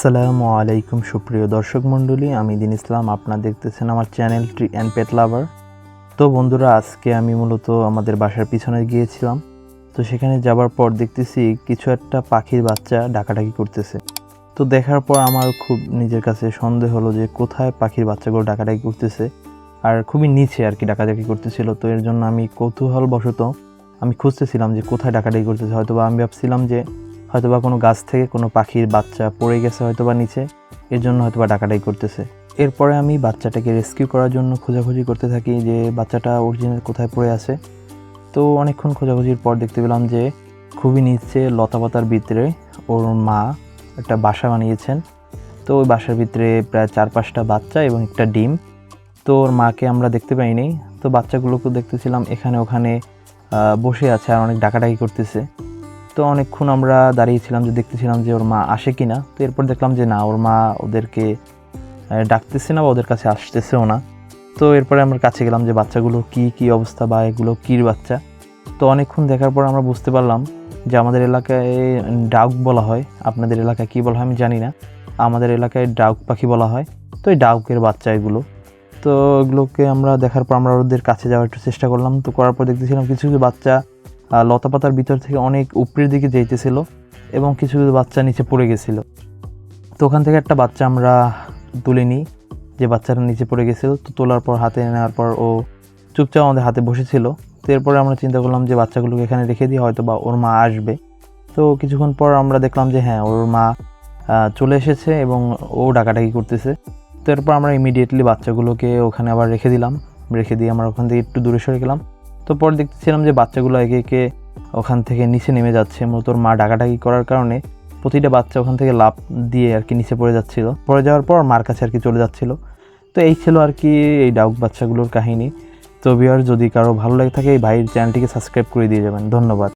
আসসালামু আলাইকুম সুপ্রিয় দর্শক মণ্ডলী, আমি দিন ইসলাম, আপনারা দেখতেছেন আমার channel tree and pet lover তো বন্ধুরা, আজকে আমি মূলত আমাদের বাসার পিছনে গিয়েছিলাম। তো সেখানে যাবার পর দেখতেছি কিছু একটা পাখির বাচ্চা ডাকাডাকি করতেছে। তো দেখার পর আমার খুব নিজের কাছে সন্দেহ হলো যে কোথায় পাখির বাচ্চাগুলো ডাকাডাকি করতেছে আর খুবই নিচে আর কি ডাকাডাকি করতেছিল। তো এর জন্য আমি কৌতূহলবশত আমি খুঁজতেছিলাম যে কোথায় ডাকাডাকি করতেছে। হয়তো বা আমি ভাবছিলাম যে হয়তোবা কোনো গাছ থেকে কোনো পাখির বাচ্চা পড়ে গেছে হয়তোবা নিচে, এর জন্য হয়তোবা ডাকাডাকি করতেছে। এরপরে আমি বাচ্চাটাকে রেস্কিউ করার জন্য খোঁজাখুঁজি করতে থাকি যে বাচ্চাটা অরিজিনাল কোথায় পড়ে আছে। তো অনেকক্ষণ খোঁজাখুঁজির পর দেখতে পেলাম যে খুবই নিচে লতাপাতার ভিতরে ওর মা একটা বাসা বানিয়েছেন। তো ওই বাসার ভিতরে প্রায় চার পাঁচটা বাচ্চা এবং একটা ডিম। তো ওর মাকে আমরা দেখতে পাইনি। তো বাচ্চাগুলোকে দেখতেছিলাম এখানে ওখানে বসে আছে আর অনেক ডাকাডাকি করতেছে। তো অনেকক্ষণ আমরা দাঁড়িয়েছিলাম যে দেখতেছিলাম যে ওর মা আসে কি না তো এরপর দেখলাম যে না, ওর মা ওদেরকে ডাকতেছে না বা ওদের কাছে আসতেছেও না। তো এরপরে আমরা কাছে গেলাম যে বাচ্চাগুলো কি কি অবস্থা বা এগুলো কীর বাচ্চা। তো অনেকক্ষণ দেখার পর আমরা বুঝতে পারলাম যে আমাদের এলাকায় ডাউক বলা হয়। আপনাদের এলাকায় কী বলা হয় আমি জানি না। আমাদের এলাকায় ডাউক পাখি বলা হয়। তো এই ডাউকের বাচ্চা এগুলো। তো এগুলোকে আমরা দেখার পর আমরা ওদের কাছে যাওয়ার একটু চেষ্টা করলাম। তো করার পর দেখতেছিলাম কিছু কিছু বাচ্চা লতাপাতার ভিতর থেকে অনেক উপরের দিকে যাইতেছিল এবং কিছু কিছু বাচ্চা নিচে পড়ে গেছিল। তো ওখান থেকে একটা বাচ্চা আমরা তুলে নিই। যে বাচ্চাটা নিচে পড়ে গেছিল, তো তোলার পর, হাতে নেওয়ার পর ও চুপচাপ আমাদের হাতে বসেছিল। তো এরপরে আমরা চিন্তা করলাম যে বাচ্চাগুলোকে এখানে রেখে দিই, হয়তো বা ওর মা আসবে। তো কিছুক্ষণ পর আমরা দেখলাম যে হ্যাঁ ওর মা চলে এসেছে এবং ও ডাকাডাকি করতেছে। তো এরপর আমরা ইমিডিয়েটলি বাচ্চাগুলোকে ওখানে আবার রেখে দিলাম। রেখে দিয়ে আমরা ওখান থেকে একটু দূরে সরে গেলাম। তো পরে দেখতেছিলাম যে বাচ্চাগুলো একে একে ওখান থেকে নিচে নেমে যাচ্ছে। মূলত ওর মা ডাকাডাকি করার কারণে প্রতিটা বাচ্চা ওখান থেকে লাভ দিয়ে আর কি নিচে পড়ে যাচ্ছিল। পড়ে যাওয়ার পর মার কাছে আর কি চলে যাচ্ছিল। তো এই ছিল আর কি এই ডাউক বাচ্চাগুলোর কাহিনী। তো বিহার যদি কারও ভালো লাগে থাকে, এই ভাইয়ের চ্যানেলটিকে সাবস্ক্রাইব করে দিয়ে যাবেন। ধন্যবাদ।